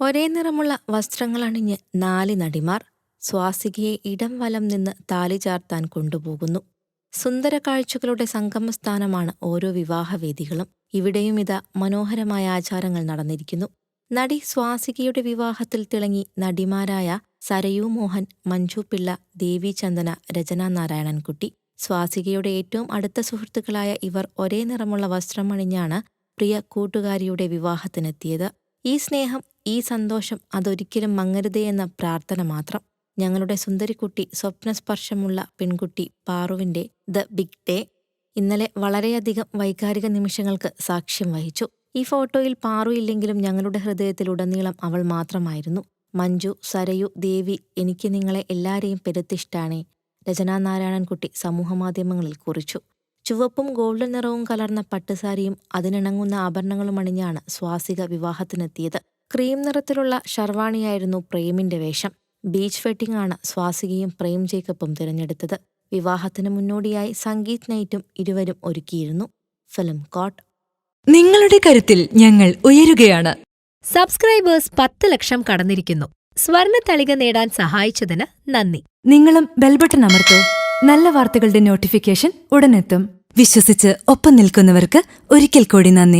ഒരേ നിറമുള്ള വസ്ത്രങ്ങളണിഞ്ഞ് നാല് നടിമാർ സ്വാസികയെ ഇടം വലം നിന്ന് താലി ചാർത്താൻ കൊണ്ടുപോകുന്നു. സുന്ദര കാഴ്ചകളുടെ സംഗമസ്ഥാനമാണ് ഓരോ വിവാഹവേദികളും. ഇവിടെയും ഇതാ മനോഹരമായ ആചാരങ്ങൾ നടന്നിരിക്കുന്നു. നടി സ്വാസികയുടെ വിവാഹത്തിൽ തിളങ്ങി നടിമാരായ സരയു മോഹൻ മഞ്ജു പിള്ള ദേവി ചന്ദന രചന നാരായണൻകുട്ടി. സ്വാസികയുടെ ഏറ്റവും അടുത്ത സുഹൃത്തുക്കളായ ഇവർ ഒരേ നിറമുള്ള വസ്ത്രമണിഞ്ഞാണ് പ്രിയ കൂട്ടുകാരിയുടെ വിവാഹത്തിനെത്തിയത്. ഈ സ്നേഹം ഈ സന്തോഷം അതൊരിക്കലും മങ്ങരുതേ എന്ന പ്രാർത്ഥന മാത്രം. ഞങ്ങളുടെ സുന്ദരിക്കുട്ടി സ്വപ്നസ്പർശമുള്ള പെൺകുട്ടി പാറുവിന്റെ ദ ബിഗ് ഡേ ഇന്നലെ വളരെയധികം വൈകാരിക നിമിഷങ്ങൾക്ക് സാക്ഷ്യം വഹിച്ചു. ഈ ഫോട്ടോയിൽ പാറു ഇല്ലെങ്കിലും ഞങ്ങളുടെ ഹൃദയത്തിലുടനീളം അവൾ മാത്രമായിരുന്നു. മഞ്ജു സരയു ദേവി എനിക്ക് നിങ്ങളെ എല്ലാരെയും പെരുത്തിഷ്ടാണേ രചനാ നാരായണൻകുട്ടി സമൂഹമാധ്യമങ്ങളിൽ കുറിച്ചു. ചുവപ്പും ഗോൾഡൻ നിറവും കലർന്ന പട്ടുസാരിയും അതിനിണങ്ങുന്ന ആഭരണങ്ങളും അണിഞ്ഞാണ് സ്വാസിക വിവാഹത്തിനെത്തിയത്. ക്രീം നിറത്തിലുള്ള ഷർവാണിയായിരുന്നു പ്രേമിന്റെ വേഷം. ബീച്ച് വെട്ടിംഗ് ആണ് സ്വാസികയും പ്രേം ജേക്കബും തിരഞ്ഞെടുത്തത്. വിവാഹത്തിന് മുന്നോടിയായി സംഗീത് നൈറ്റും ഇരുവരും ഒരുക്കിയിരുന്നു. ഫിലിം കോട്ട്. നിങ്ങളുടെ കരുത്തിൽ ഞങ്ങൾ ഉയരുകയാണ്. സബ്സ്ക്രൈബേഴ്സ് പത്ത് ലക്ഷം കടന്നിരിക്കുന്നു. സ്വർണ തളിക നേടാൻ സഹായിച്ചതിന് നന്ദി. നിങ്ങളും ബെൽബട്ടൺ അമർത്തോ. നല്ല വാർത്തകളുടെ നോട്ടിഫിക്കേഷൻ ഉടനെത്തും. വിശ്വസിച്ച് ഒപ്പം നിൽക്കുന്നവർക്ക് ഒരിക്കൽ കൂടി നന്ദി.